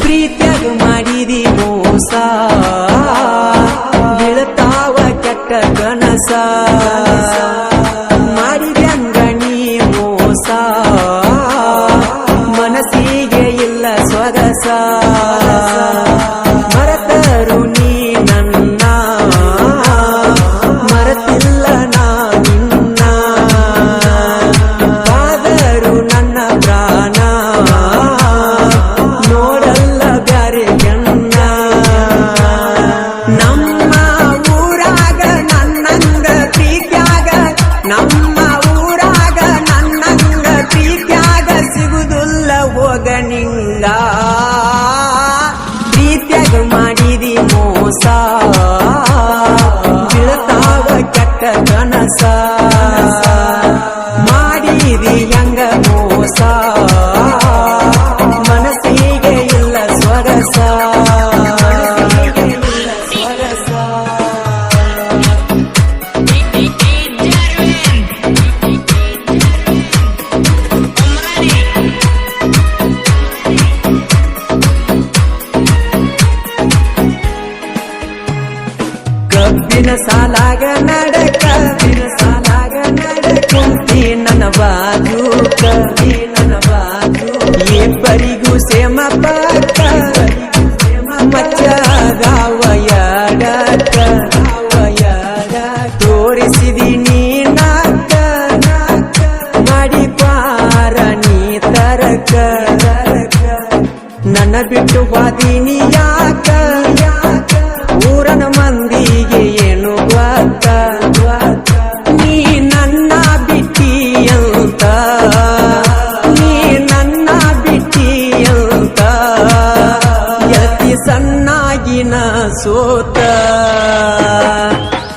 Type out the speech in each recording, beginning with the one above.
ಪ್ರೀತಿಯಾಗ ಮಾಡಿದಿ ಮೋಸ. ಬೀಳ್ತಾವ ಕೆಟ್ಟ ಕನಸ. ನಮ್ಮ ಊರಾಗ ನನ್ನಂಗ ಪ್ರೀತ್ಯಾಗ ಸಿಗುದುಲ್ಲ ಹೋಗ ನಿಂಗ. ಪ್ರೀತ್ಯಾಗ ಮಾಡಿದಿ ಮೋಸ. ಬೀಳ್ತಾವ ಕೆಟ್ಟ ಕನಸ. ಮಾಡಿದಿ ಹೆಂಗ ಮೋಸ. ಮನಸ್ಸಿಗೆ ಇಲ್ಲ ಸ್ವರಸ ಸ್ವರಸ. ಕಬ್ಬಿನ ಸಾಲಾಗ ನಡಕ. ಕಬ್ಬಿನ ಸಾಲಾಗ ನಡಕ. ನೀ ನನ್ನ ಬಾಜೂಕ. ನೀ ನನ್ನ ಬಾಜು ಇಬ್ಬರಿಗೂ ಸೇಮ ಪಕ್ಕ ಮಚ್ಚಗಾವಯಡಕ ತೋರಿಸಿದಿ ನೀನಾಕ ಮಾಡಿ ಪಾರ ನೀ ತರಕ. ನನ್ನ ಬಿಟ್ಟು ವಾದಿನಿ ಯಾಕ? ಊರನ ಮಂದಿಗೆ ಏನು ಗೊತ್ತ ನೀ ನನ್ನ ಬಿಟ್ಟಿ ಅಂತ ನೀ ನನ್ನ ಬಿಟ್ಟಿ ಅಂತ ಎತ್ತಿ ಸಣ್ಣಾಗಿನ ಸೋತ?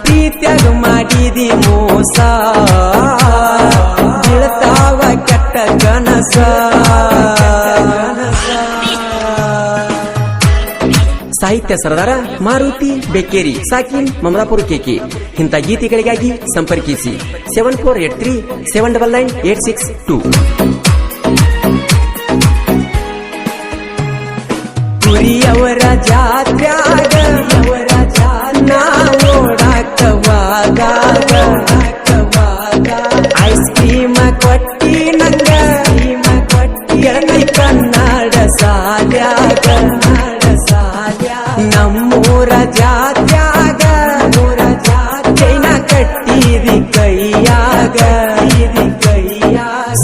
ಪ್ರೀತ್ಯಾಗ ಮಾಡಿದಿ ಮೋಸ? ಕೆಟ್ಟ ಕನಸ? ಸಾಹಿತ್ಯ ಸರದಾರ ಮಾರುತಿ ಬೆಕ್ಕೇರಿ ಸಾಕಿನ್ ಮಮದಾಪುರ ಕೇಕಿ. ಇಂಥ ಗೀತೆಗಳಿಗಾಗಿ ಸಂಪರ್ಕಿಸಿ seven four eight three seven double nine eight six two ಗುರಿಯವರ ಜಾತ್ಯಾಗ ನಮ್ಮೂರ ಜಾತ್ಯಾಗ ಮೂರ ಜೈನ ಕಟ್ಟಿದಿ ಕೈಯಾಗ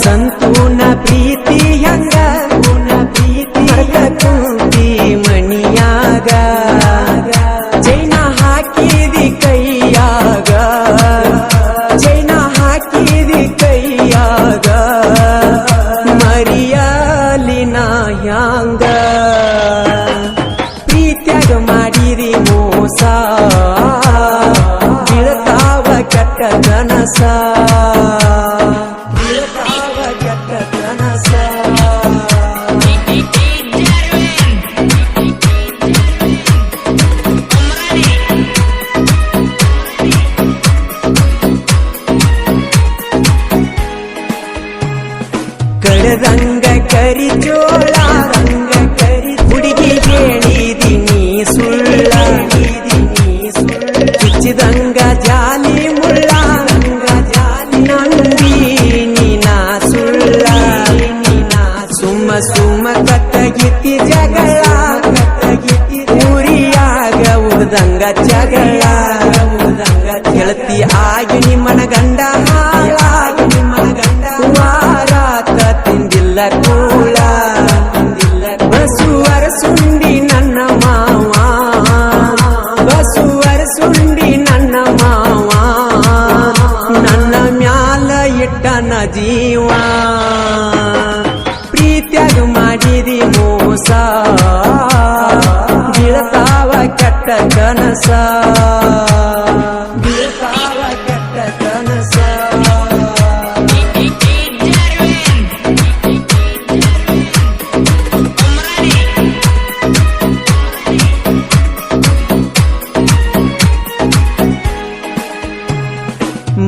ಸಂತೂನ ಪ್ರೀತಿ ಹಂಗ ಪ್ರೀತಿ ಕುಂತಿ ಜೈನ ಹಾಕಿದಿ ಕೈಯಾಗ, ಜೈನ ಹಾಕಿದಿ ಕೈಯಾಗ. ಮರಿಯಾಲಿನ ಹ್ಯಾಂಗ. ಕೆಟ್ಟ ಕನಸ ಬೀಳ್ತಾವ ಕೆಟ್ಟ ಕನಸ ಕಡದಂಗ ಬೀಳ್ತಾವ ಕೆಟ್ಟ ಕನಸ ಬೀಳ್ತಾವ ಕೆಟ್ಟ ಕನಸ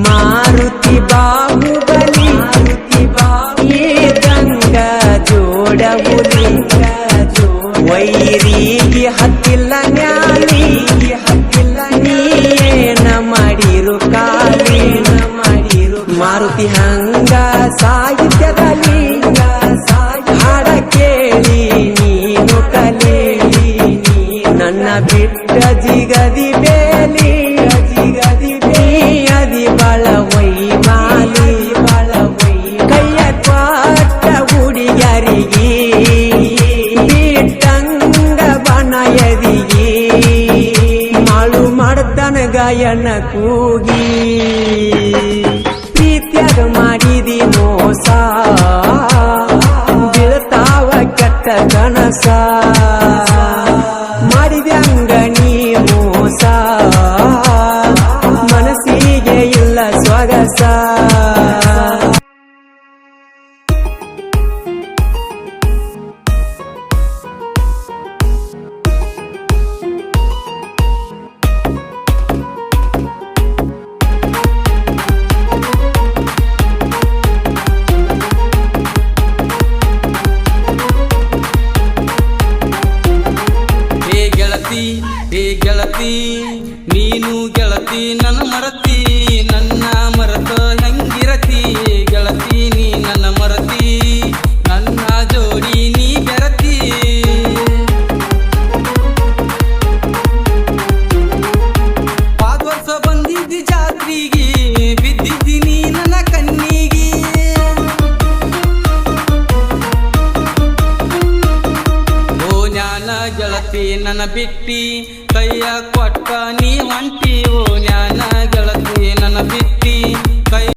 ಮಾರುತಿ ಬಾಹುಬಲಿ ಮಾರುತಿ ಬಾಹುಬಲಿ ಗಂಗಾ ಜೋಡವು ಹತ್ತಿಲ್ಲ ನ್ಯಾಲಿ. ಹತ್ತಿಲ್ಲ ನೀನ ಮಾಡಿರು ಕಾಲಿನ ಮಾಡಿರು ಮಾರುತಿ ಹಂಗ ಸಾಹಿತ್ಯದಲ್ಲಿ. ಕೂಗಿ ಪ್ರೀತ್ಯಾಗ ಮಾಡಿದಿ ಮೋಸ ಬೀಳ್ತಾವ ಕೆಟ್ಟ ಕನಸ? ಮಾಡಿದ್ಯಂಗ ನೀ ಮೋಸ? ಮನಸ್ಸಿಗೆ ಇಲ್ಲ ಸ್ವಗಸ ಗೆಳತಿ ನೀನು ಗೆಳತಿ ನನ್ನ ಮರತಿ ಗೆಳತಿ ನನ್ನ ಬಿಟ್ಟಿ ಕೈಯ ಕೊಟ್ಟ ನೀ ಹೊಂಟಿ ಓ ಜ್ಞಾನ ಗೆಳತಿ ನನ್ನ ಬಿಟ್ಟಿ ಕೈ